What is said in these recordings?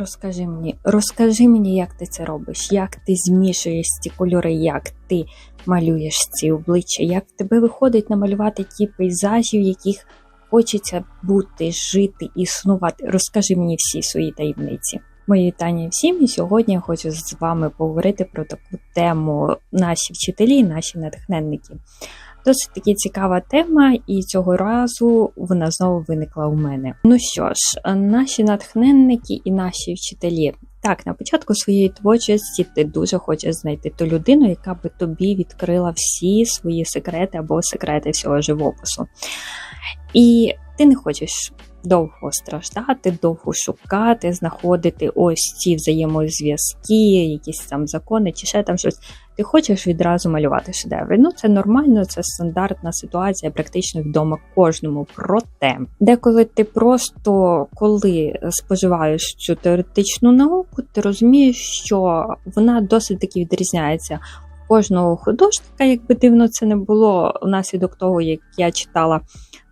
Розкажи мені, розкажи мені, як ти це робиш, як ти змішуєш ці кольори, як ти малюєш ці обличчя, як тебе виходить намалювати ті пейзажі, в яких хочеться бути, жити, існувати. Розкажи мені всі свої таємниці. Мої вітання всім, і сьогодні я хочу з вами поговорити про таку тему наші вчителі, наші натхненники. Досить таки цікава тема, і цього разу вона знову виникла у мене. Ну що ж, наші натхненники і наші вчителі. Так, на початку своєї творчості ти дуже хочеш знайти ту людину, яка би тобі відкрила всі свої секрети або секрети всього живопису. І ти не хочеш довго страждати, довго шукати, знаходити ось ці взаємозв'язки, якісь там закони чи ще там щось. Ти хочеш відразу малювати шедеври. Ну, це нормально, це стандартна ситуація, практично відома кожному. Проте, деколи ти просто коли споживаєш цю теоретичну науку, ти розумієш, що вона досить таки відрізняється. Кожного художника, якби дивно це не було, внаслідок того, як я читала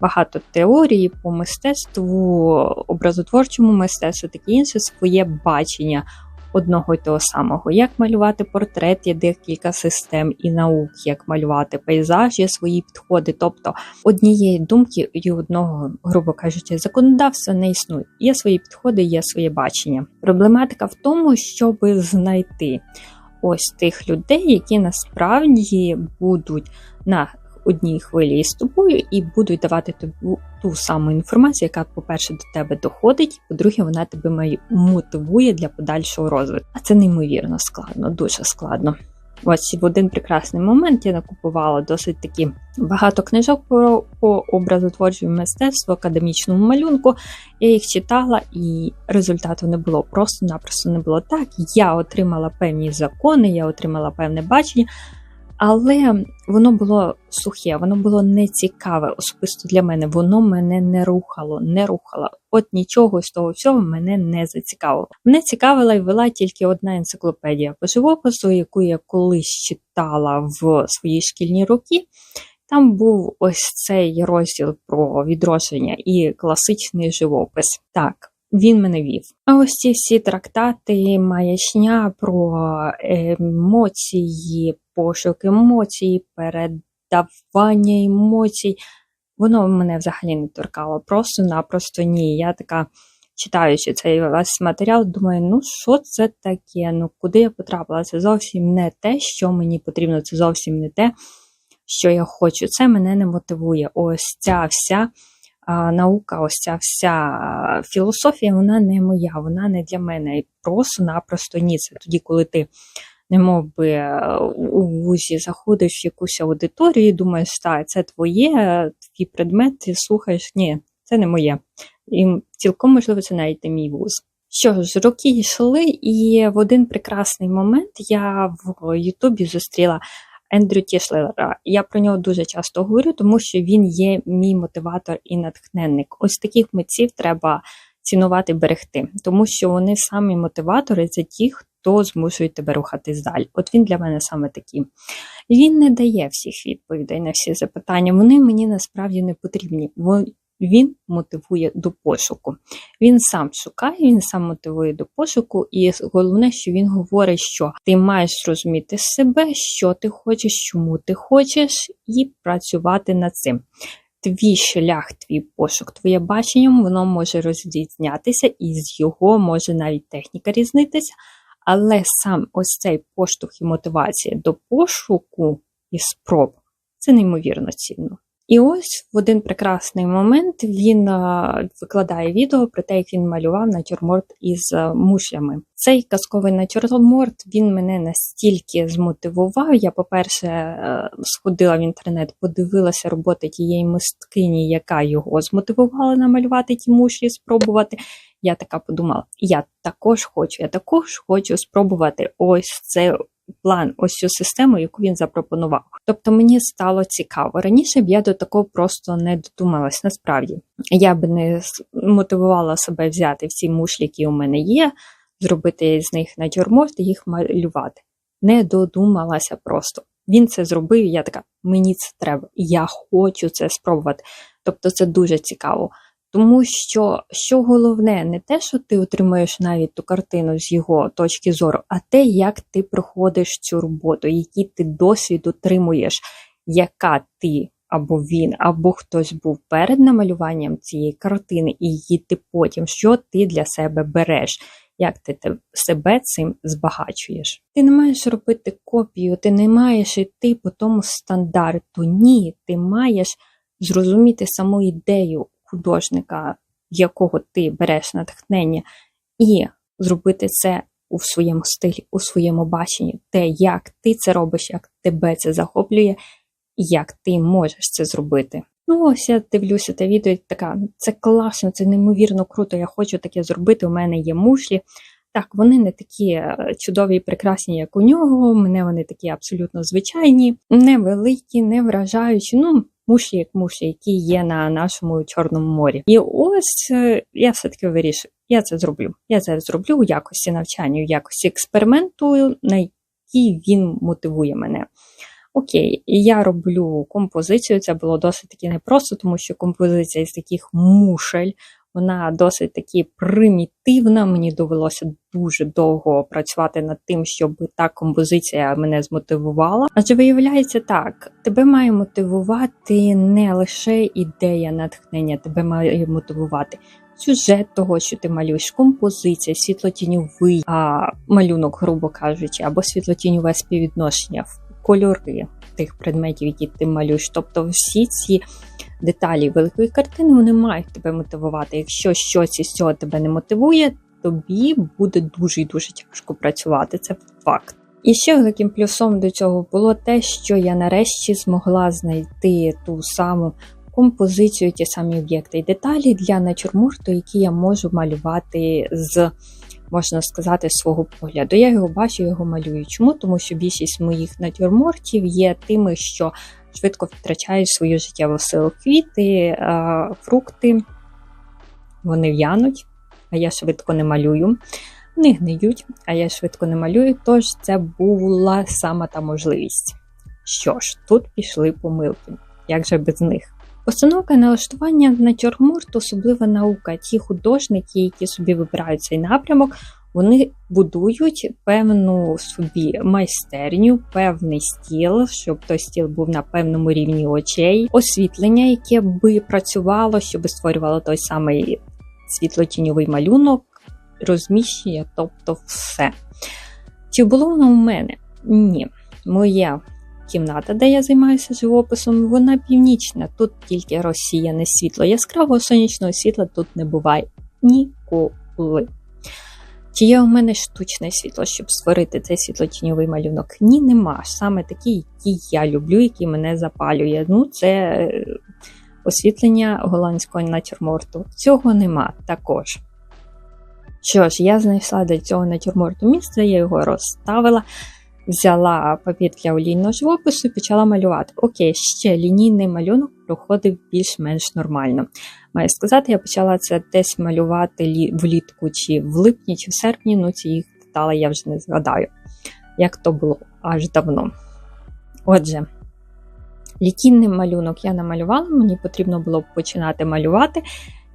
багато теорій по мистецтву, образотворчому мистецтву, таке інше своє бачення одного й того самого. Як малювати портрет, є декілька систем і наук, як малювати пейзаж, є свої підходи. Тобто однієї думки і одного, грубо кажучи, законодавства не існує. Є свої підходи, є своє бачення. Проблематика в тому, щоб знайти. Ось тих людей, які насправді будуть на одній хвилі із тобою і будуть давати тобі ту саму інформацію, яка, по-перше, до тебе доходить, по-друге, вона тебе мотивує для подальшого розвитку. А це неймовірно складно, дуже складно. Ось в один прекрасний момент я накупувала досить таки багато книжок про по образотворчому мистецтву, академічному малюнку. Я їх читала, і результату не було. Просто-напросто не було так. Я отримала певні закони, я отримала певне бачення, але воно було сухе, воно було нецікаве, особисто для мене. Воно мене не рухало, не рухало. От нічого з того всього мене не зацікавило. Мене цікавила і вела тільки одна енциклопедія по живопису, яку я колись читала в свої шкільні роки. Там був ось цей розділ про відродження і класичний живопис. Так, він мене вів. А ось ці всі трактати, маячня про емоції, пошук емоцій, передавання емоцій. Воно мене взагалі не торкало. Просто-напросто ні. Я така, читаючи цей весь матеріал, думаю, ну що це таке? Ну куди я потрапила? Це зовсім не те, що мені потрібно, це зовсім не те, що я хочу. Це мене не мотивує. Ось ця вся наука, ось ця вся філософія, вона не моя, вона не для мене. Просто-напросто ні. Це тоді, коли ти не мов би у вузі заходиш в якусь аудиторію і думаєш, так, це твоє, твій предмет, ти слухаєш, ні, це не моє. І цілком можливо, це навіть не мій вуз. Що ж, роки йшли, і в один прекрасний момент я в Ютубі зустріла Ендрю Тішлера. Я про нього дуже часто говорю, тому що він є мій мотиватор і натхненник. Ось таких митців треба цінувати берегти, тому що вони самі мотиватори це ті, хто змушує тебе рухатись далі. От він для мене саме такий. Він не дає всіх відповідей на всі запитання. Вони мені насправді не потрібні. Він мотивує до пошуку. Він сам шукає, він сам мотивує до пошуку, і головне, що він говорить, що ти маєш розуміти себе, що ти хочеш, чому ти хочеш, і працювати над цим твій шлях, твій пошук, твоє бачення, воно може розрізнятися, і з його може навіть техніка різнитися, але сам ось цей поштовх і мотивація до пошуку і спроб це неймовірно цінно. І ось в один прекрасний момент він викладає відео про те, як він малював натюрморт із мушлями. Цей казковий натюрморт він мене настільки змотивував. Я, по-перше, е, сходила в інтернет, подивилася роботи тієї мисткині, яка його змотивувала намалювати ті мушлі, спробувати. Я така подумала: я також хочу, я також хочу спробувати ось це план, ось цю систему, яку він запропонував. Тобто мені стало цікаво. Раніше б я до такого просто не додумалась. Насправді я б не мотивувала себе взяти всі мушлі, які у мене є, зробити з них натюрморт і їх малювати. Не додумалася просто. Він це зробив, і я така, мені це треба, я хочу це спробувати. Тобто це дуже цікаво. Тому що що головне, не те, що ти отримаєш навіть ту картину з його точки зору, а те, як ти проходиш цю роботу, який ти досвід отримуєш, яка ти або він, або хтось був перед намалюванням цієї картини, і її ти потім, що ти для себе береш, як ти себе цим збагачуєш. Ти не маєш робити копію, ти не маєш йти по тому стандарту. Ні, ти маєш зрозуміти саму ідею художника, якого ти береш натхнення, і зробити це у своєму стилі, у своєму баченні, те, як ти це робиш, як тебе це захоплює, як ти можеш це зробити. Ну, ось я дивлюся те відео, така це класно, це неймовірно круто. Я хочу таке зробити. У мене є мушлі. Так, вони не такі е, чудові і прекрасні, як у нього. Мене вони такі абсолютно звичайні, невеликі, не вражаючі. Ну, мушлі як муші, які є на нашому Чорному морі. І ось е, я все-таки вирішую, я це зроблю. Я це зроблю у якості навчання, у якості експерименту, на який він мотивує мене. Окей, я роблю композицію. Це було досить таки непросто, тому що композиція з таких мушель, вона досить таки примітивна. Мені довелося дуже довго працювати над тим, щоб та композиція мене змотивувала. Адже виявляється так, тебе має мотивувати не лише ідея натхнення, тебе має мотивувати. Сюжет того, що ти малюєш, композиція, світлотіньовий а, малюнок, грубо кажучи, або світлотіньове співвідношення, кольори тих предметів, які ти малюєш. Тобто всі ці деталі великої картини вони мають тебе мотивувати. Якщо щось із цього тебе не мотивує, тобі буде дуже і дуже тяжко працювати. Це факт. І ще великим плюсом до цього було те, що я нарешті змогла знайти ту саму композицію, ті самі об'єкти і деталі для натюрморту, які я можу малювати з, можна сказати, свого погляду. Я його бачу, його малюю. Чому? Тому що більшість моїх натюрмортів є тими, що швидко втрачають свою життєву силу. Квіти, фрукти, вони в'януть, а я швидко не малюю. Вони гниють, а я швидко не малюю, тож це була сама та можливість. Що ж, тут пішли помилки, як же без них. Постановка налаштування на тюрмурт особлива наука. Ті художники, які собі вибирають цей напрямок, вони будують певну собі майстерню, певний стіл, щоб той стіл був на певному рівні очей, освітлення, яке би працювало, щоб створювало той самий світлотіньовий малюнок, розміщення, тобто все. Чи було воно у мене? Ні. Моя кімната, де я займаюся живописом, вона північна. Тут тільки розсіяне світло. Яскравого сонячного світла тут не буває ніколи. Чи є у мене штучне світло, щоб створити цей світлотіньовий малюнок? Ні, нема. Саме такий, який я люблю, який мене запалює. Ну, це е, освітлення голландського натюрморту. Цього нема також. Що ж, я знайшла до цього натюрморту місце, я його розставила, взяла папір для олійного живопису і почала малювати. Окей, ще лінійний малюнок проходив більш-менш нормально. Маю сказати, я почала це десь малювати лі- влітку, чи в липні, чи в серпні, ну ці їх деталі я вже не згадаю, як то було аж давно. Отже, літінний малюнок я намалювала, мені потрібно було починати малювати.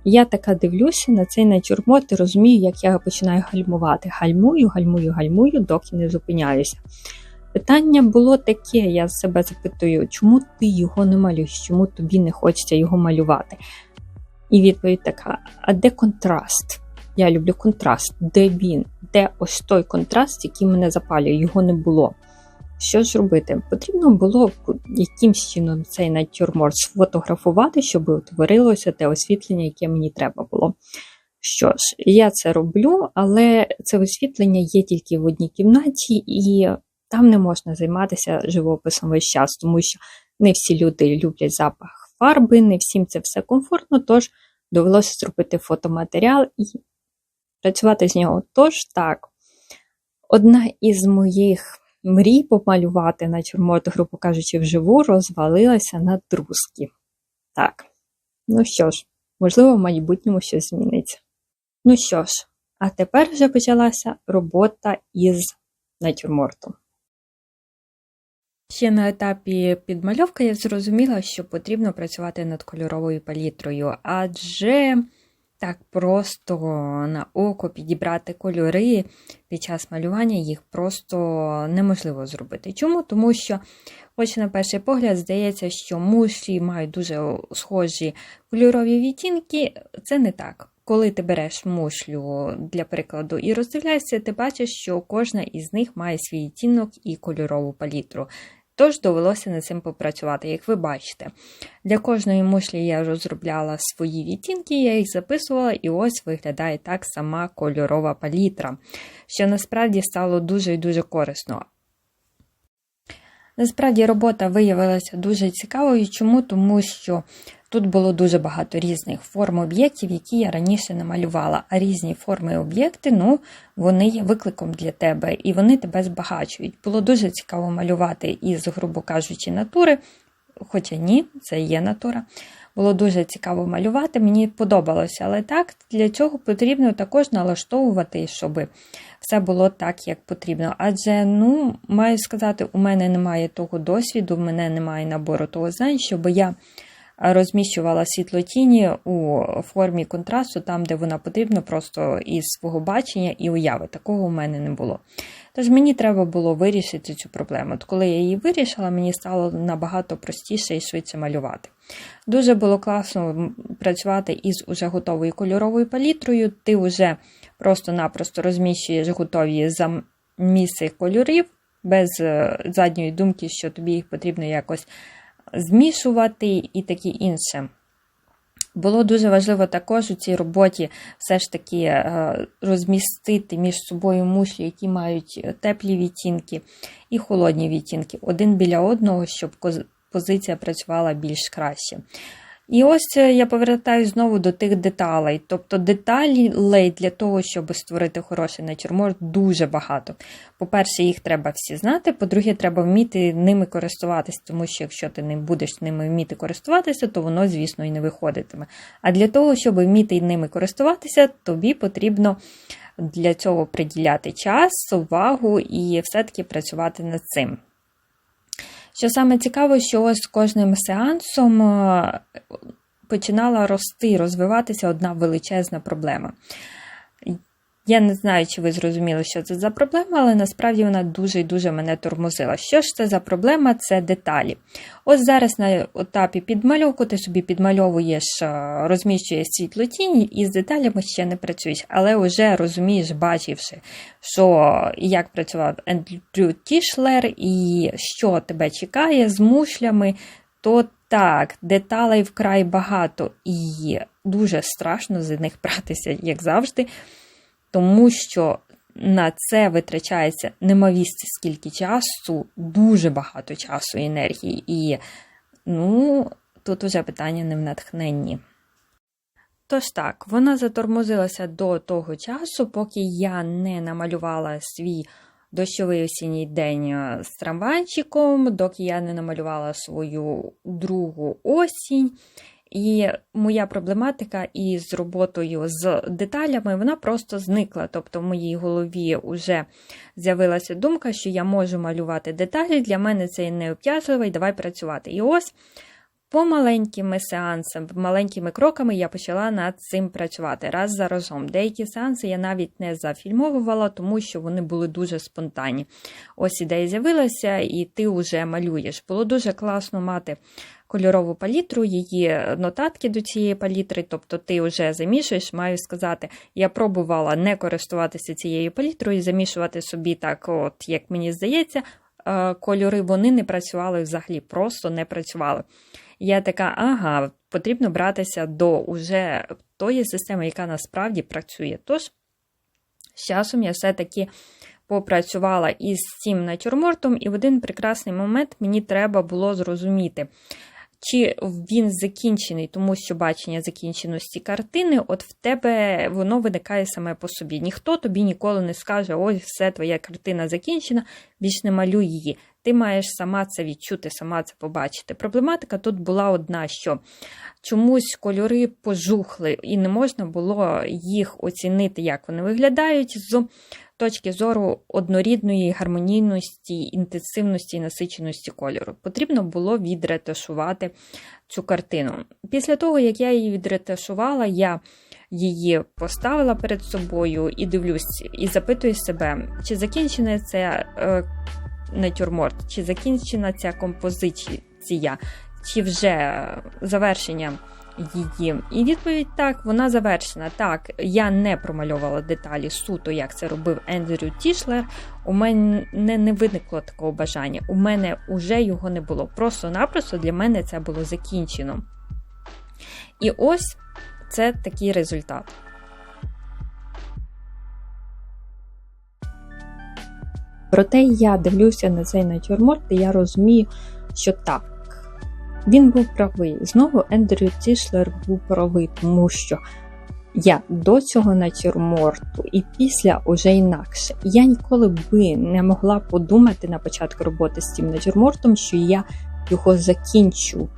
Я така дивлюся на цей натюрморт і розумію, як я починаю гальмувати. Гальмую, гальмую, гальмую, доки не зупиняюся. Питання було таке: я себе запитую, чому ти його не малюєш, чому тобі не хочеться його малювати? І відповідь така: а де контраст? Я люблю контраст. Де він? Де ось той контраст, який мене запалює? Його не було. Що ж робити? Потрібно було якимсь чином цей натюрморт сфотографувати, щоб утворилося те освітлення, яке мені треба було. Що ж, я це роблю, але це освітлення є тільки в одній кімнаті, і там не можна займатися живописом весь час, тому що не всі люди люблять запах фарби, не всім це все комфортно, тож довелося зробити фотоматеріал і працювати з нього. Тож так, одна із моїх мрій помалювати натюрморт, грубо кажучи, вживу, розвалилася на друзки. Так, ну що ж, можливо, в майбутньому щось зміниться. Ну що ж, а тепер вже почалася робота із натюрмортом. Ще на етапі підмальовки я зрозуміла, що потрібно працювати над кольоровою палітрою, адже так просто на око підібрати кольори під час малювання їх просто неможливо зробити. Чому? Тому що, хоч на перший погляд, здається, що мушлі мають дуже схожі кольорові відтінки, це не так. Коли ти береш мушлю для прикладу і роздивляєшся, ти бачиш, що кожна із них має свій відтінок і кольорову палітру. Тож довелося над цим попрацювати, як ви бачите. Для кожної мушлі я розробляла свої відтінки, я їх записувала, і ось виглядає так сама кольорова палітра, що насправді стало дуже і дуже корисно. Насправді робота виявилася дуже цікавою. Чому? Тому що тут було дуже багато різних форм об'єктів, які я раніше намалювала. А різні форми об'єкти, ну, вони є викликом для тебе і вони тебе збагачують. Було дуже цікаво малювати із, грубо кажучи, натури. Хоча ні, це є натура. Було дуже цікаво малювати, мені подобалося, але так, для цього потрібно також налаштовувати, щоб все було так, як потрібно. Адже, ну, маю сказати, у мене немає того досвіду, в мене немає набору того знань, щоб я розміщувала світлотіні у формі контрасту, там, де вона потрібна, просто із свого бачення і уяви. Такого у мене не було. Тож мені треба було вирішити цю проблему. От коли я її вирішила, мені стало набагато простіше і швидше малювати. Дуже було класно працювати із уже готовою кольоровою палітрою. Ти вже просто-напросто розміщуєш готові заміси кольорів без е, задньої думки, що тобі їх потрібно якось змішувати і таке інше. Було дуже важливо також у цій роботі все ж таки е, розмістити між собою мушлі, які мають теплі відтінки і холодні відтінки, один біля одного, щоб позиція працювала більш краще. І ось е, я повертаюся знову до тих деталей. Тобто деталей для того, щоб створити хороший натюрморт, дуже багато. По-перше, їх треба всі знати. По-друге, треба вміти ними користуватися, тому що якщо ти не будеш ними вміти користуватися, то воно, звісно, і не виходитиме. А для того, щоб вміти ними користуватися, тобі потрібно для цього приділяти час, увагу і все-таки працювати над цим. Що саме цікаво, що ось з кожним сеансом е, починала рости, розвиватися одна величезна проблема. Я не знаю, чи ви зрозуміли, що це за проблема, але насправді вона дуже і дуже мене тормозила. Що ж це за проблема? Це деталі. Ось зараз на етапі підмальовку ти собі підмальовуєш, е, розміщуєш світло тіні і з деталями ще не працюєш, але вже розумієш, бачивши, що як працював Ендрю Тішлер і що тебе чекає з мушлями, то так, деталей вкрай багато і дуже страшно з них братися, як завжди тому що на це витрачається немовісти скільки часу, дуже багато часу і енергії. І, ну, тут уже питання не в натхненні. Тож так, вона затормозилася до того часу, поки я не намалювала свій дощовий осінній день з трамвайчиком, доки я не намалювала свою другу осінь. І моя проблематика із роботою з деталями вона просто зникла. Тобто в моїй голові вже з'явилася думка, що я можу малювати деталі. Для мене це не обтяжливо, і давай працювати. І ось по маленькими сеансами, маленькими кроками я почала над цим працювати раз за разом. Деякі сеанси я навіть не зафільмовувала, тому що вони були дуже спонтанні. Ось ідея з'явилася, і ти вже малюєш. Було дуже класно мати кольорову палітру, її нотатки до цієї палітри, тобто ти вже замішуєш, маю сказати, я пробувала не користуватися цією палітрою і замішувати собі так, от як мені здається, е, кольори вони не працювали взагалі, просто не працювали. Я така, ага, потрібно братися до уже тої системи, яка насправді працює. Тож, з часом я все-таки попрацювала із цим натюрмортом, і в один прекрасний момент мені треба було зрозуміти, чи він закінчений, тому що бачення закінченості картини, от в тебе воно виникає саме по собі. Ніхто тобі ніколи не скаже, ось все, твоя картина закінчена, більш не малюй її. Ти маєш сама це відчути, сама це побачити. Проблематика тут була одна, що чомусь кольори пожухли, і не можна було їх оцінити, як вони виглядають з точки зору однорідної гармонійності, інтенсивності і насиченості кольору. Потрібно було відретушувати цю картину. Після того, як я її відретушувала, я її поставила перед собою і дивлюсь, і запитую себе, чи закінчене це е, натюрморт, чи закінчена ця композиція, чи вже завершення її. І відповідь так, вона завершена. Так, я не промальовувала деталі суто, як це робив Ендрю Тішлер. У мене не виникло такого бажання. У мене вже його не було. Просто-напросто для мене це було закінчено. І ось це такий результат. Проте я дивлюся на цей натюрморт, і я розумію, що так, він був правий. Знову Ендрю Тішлер був правий, тому що я до цього натюрморту і після уже інакше. Я ніколи би не могла подумати на початку роботи з цим натюрмортом, що я його закінчу.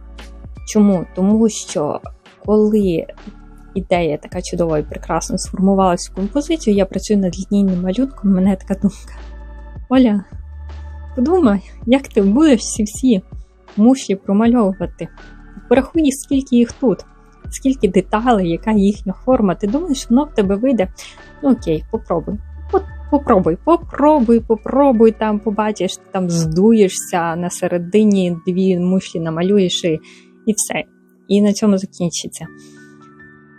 Чому? Тому що коли ідея така чудова і прекрасно сформувалася в композицію, я працюю над лінійним малюнком, мене така думка. Оля, подумай, як ти будеш всі всі мушлі промальовувати. Порахуй, скільки їх тут, скільки деталей, яка їхня форма. Ти думаєш, воно в тебе вийде? Ну окей, попробуй. От Попробуй, попробуй, попробуй там, побачиш, ти там здуєшся на середині, дві мушлі намалюєш і, і все. І на цьому закінчиться.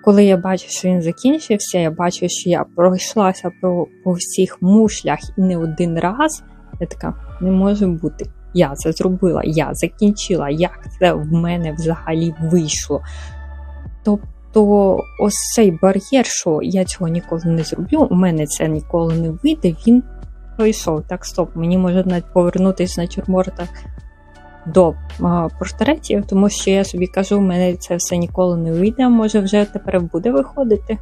Коли я бачу, що він закінчився, я бачу, що я пройшлася по, по всіх мушлях і не один раз, я така не може бути я це зробила, я закінчила, як це в мене взагалі вийшло. Тобто, ось цей бар'єр, що я цього ніколи не зроблю, у мене це ніколи не вийде, він пройшов. Так, стоп, мені може навіть повернутися на тюрморта до портретів, тому що я собі кажу, мене це все ніколи не вийде, може вже тепер буде виходити.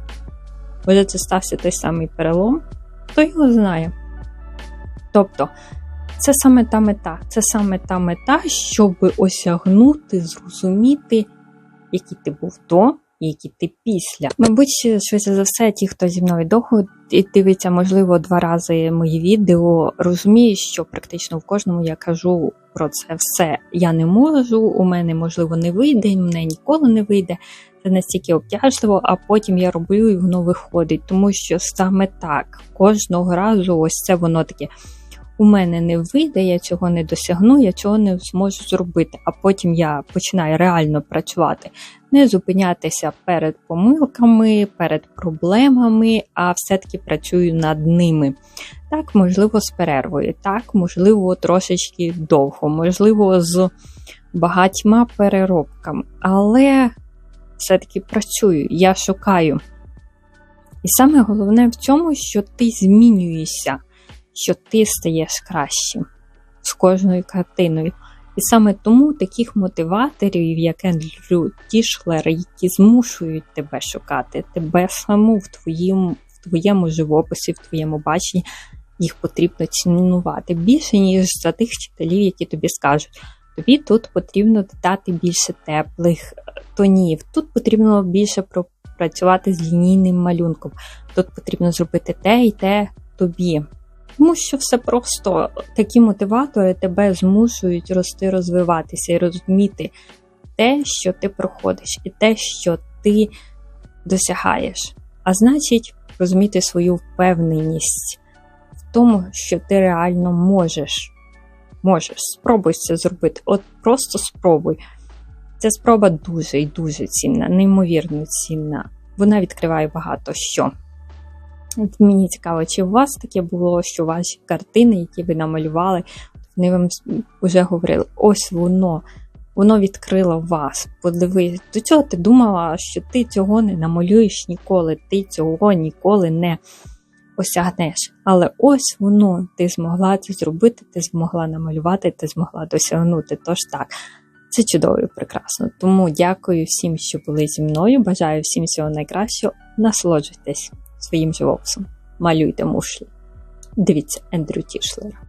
Може, це стався той самий перелом, хто його знає. Тобто, це саме та мета, це саме та мета, щоб осягнути, зрозуміти, який ти був до і який ти після. Мабуть, швидше за все, ті, хто зі мною довго дивиться, можливо, два рази мої відео, розуміє, що практично в кожному я кажу про це все. Я не можу, у мене можливо не вийде, мене ніколи не вийде. Це настільки обтяжливо, а потім я роблю і воно виходить, тому що саме так кожного разу, ось це воно таке у мене не вийде, я цього не досягну, я цього не зможу зробити. А потім я починаю реально працювати, не зупинятися перед помилками, перед проблемами, а все-таки працюю над ними. Так, можливо, з перервою, так, можливо, трошечки довго, можливо, з багатьма переробками. Але все-таки працюю, я шукаю. І саме головне в цьому, що ти змінюєшся що ти стаєш кращим з кожною картиною. І саме тому таких мотиваторів, як Ендрю Тішлер, які змушують тебе шукати, тебе саму в твоєму, в твоєму живописі, в твоєму баченні, їх потрібно цінувати більше, ніж за тих вчителів, які тобі скажуть. Тобі тут потрібно додати більше теплих тонів, тут потрібно більше пропрацювати з лінійним малюнком, тут потрібно зробити те і те тобі. Тому що все просто такі мотиватори тебе змушують рости, розвиватися і розуміти те, що ти проходиш, і те, що ти досягаєш. А значить, розуміти свою впевненість в тому, що ти реально можеш. Можеш, спробуй це зробити. От просто спробуй. Ця спроба дуже і дуже цінна, неймовірно цінна. Вона відкриває багато що. Мені цікаво, чи у вас таке було, що ваші картини, які ви намалювали, вони вам вже говорили, ось воно, воно відкрило вас. Подивись, до цього ти думала, що ти цього не намалюєш ніколи, ти цього ніколи не осягнеш. Але ось воно, ти змогла це зробити, ти змогла намалювати, ти змогла досягнути. Тож так. Це чудово і прекрасно. Тому дякую всім, що були зі мною. Бажаю всім всього найкращого. Насолоджуйтесь своїм живописом. Малюйте мушлі. Дивіться Ендрю Тішлера.